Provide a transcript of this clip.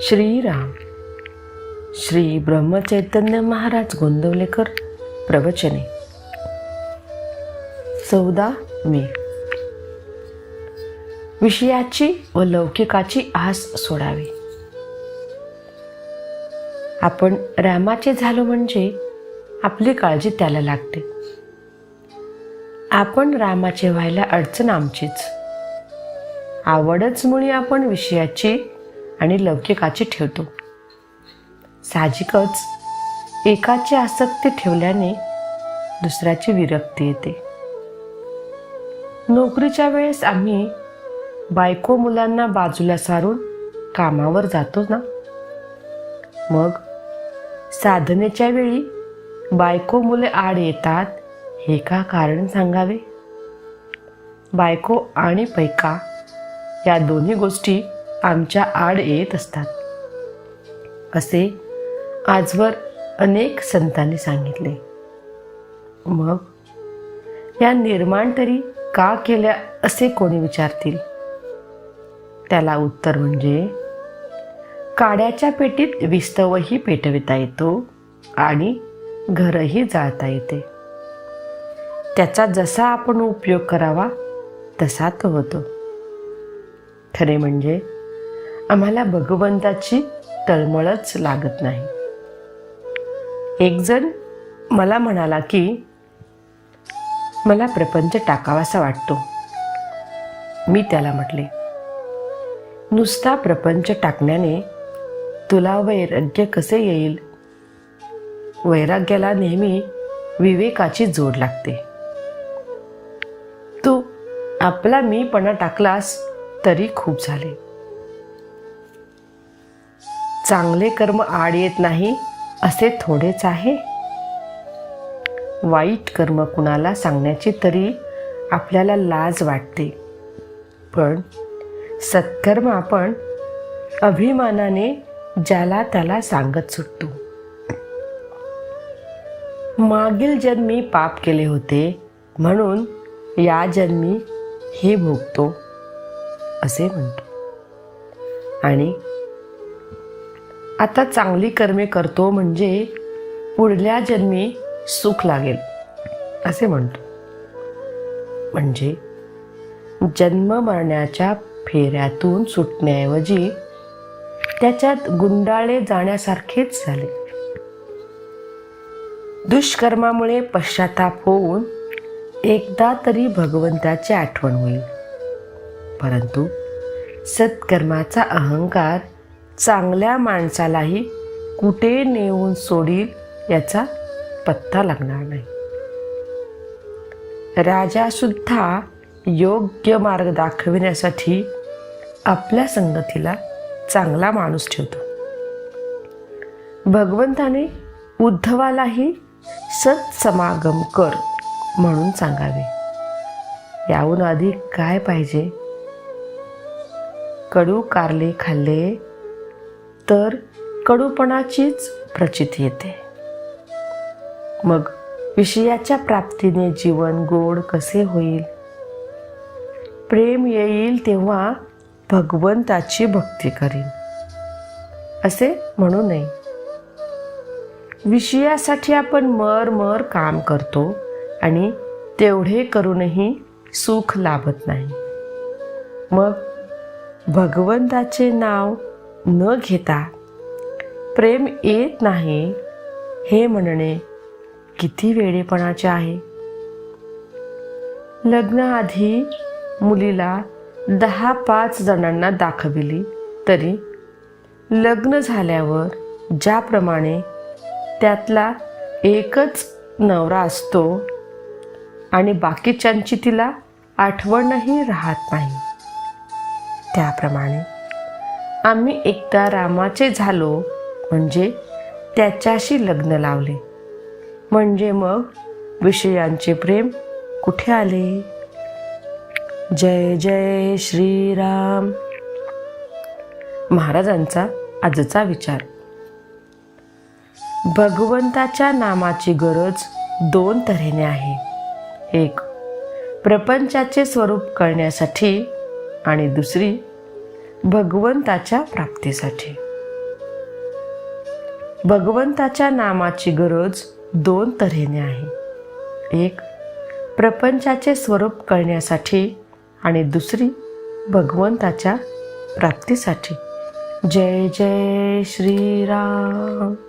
श्रीराम. श्री ब्रह्मचैतन्य महाराज गोंदवलेकर प्रवचने. चौदा मे. विषयाची व लौकिकाची आस सोडावी. आपण रामाचे झालो म्हणजे आपली काळजी त्याला लागते. आपण रामाचे व्हायला अडचण आमचीच. आवडच मुळी आपण विषयाची आणि लौकिकाची ठेवतो. साहजिकच एकाची आसक्ती ठेवल्याने दुसऱ्याची विरक्ती येते. नोकरीच्या वेळेस आम्ही बायको मुलांना बाजूला सारून कामावर जातो ना? मग साधनेच्या वेळी बायको मुले आड येतात हे का कारण सांगावे? बायको आणि पैका या दोन्ही गोष्टी आमच्या आड येत असतात. असे आजवर अनेक संतांनी सांगितले. मग? या निर्माण तरी का केल्या असे कोणी विचारतील? त्याला उत्तर म्हणजे काड्याच्या पेटीत विस्तवही पेटविता येतो आणि घरही जाळता येते. त्याचा जसा आपण उपयोग करावा तसा तो होतो. खरे म्हणजे आम्हाला भगवंताची तळमळच लागत नाही. एकजण मला म्हणाला की मला प्रपंच टाकावासा वाटतो. मी त्याला म्हटले नुसता प्रपंच टाकण्याने तुला वैराग्य कसे येईल? वैराग्याला नेहमी विवेकाची जोड लागते. तू आपला मीपणा टाकलास तरी खूप झाले. चांगले कर्म आड येत नाही असे थोडेच आहे. वाईट कर्म कुणाला सांगण्याची तरी आपल्याला लाज वाटते. पण सत्कर्म आपण अभिमानाने ज्याला त्याला सांगत सुटतो. मागील जन्मी पाप केले होते म्हणून या जन्मी हे भोगतो असे म्हणतो. आणि आता चांगली कर्मे करतो म्हणजे पुढल्या जन्मी सुख लागेल. असे म्हणतो. म्हणजे जन्म मरण्याच्या फेऱ्यातून सुटण्याऐवजी त्याच्यात गुंडाळे जाण्यासारखेच झाले. दुष्कर्मामुळे पश्चाताप होऊन एकदा तरी भगवंताची आठवण होईल. परंतु सत्कर्माचा अहंकार चांगल्या माणसालाही कुठे नेऊन सोडील याचा पत्ता लागणार नाही. राजासुद्धा योग्य मार्ग दाखविण्यासाठी आपल्या संगतीला चांगला माणूस ठेवतो. भगवंताने उद्धवालाही सत्समागम कर म्हणून सांगावे. याहून अधिक काय पाहिजे? कडू कारले खाल्ले तर कडूपणाचीच प्रचिती येते. मग विषयाच्या प्राप्तीने जीवन गोड कसे होईल? प्रेम येईल तेव्हा भगवंताची भक्ती करीन असे म्हणू नये. विषयासाठी आपण मर मर काम करतो आणि तेवढे करूनही सुख लाभत नाही. मग भगवंताचे नाव न घेता प्रेम येत नाही हे म्हणणे किती वेडेपणाचे आहे. लग्नाआधी मुलीला दहा पाच जणांना दाखविली तरी लग्न झाल्यावर ज्याप्रमाणे त्यातला एकच नवरा असतो आणि बाकीच्यांची तिला आठवणही राहत नाही. त्याप्रमाणे आम्ही एकदा रामाचे झालो म्हणजे त्याच्याशी लग्न लावले. म्हणजे मग विषयांचे प्रेम कुठे आले? जय जय श्रीराम. महाराजांचा आजचा विचार. भगवंताच्या नामाची गरज दोन तऱ्हेने आहे. एक प्रपंचाचे स्वरूप कळण्यासाठी आणि दुसरी भगवंताच्या प्राप्तीसाठी. भगवंताच्या नामाची गरज दोन तऱ्हेने आहे. एक प्रपंचाचे स्वरूप कळण्यासाठी आणि दुसरी भगवंताच्या प्राप्तीसाठी. जय जय श्रीराम.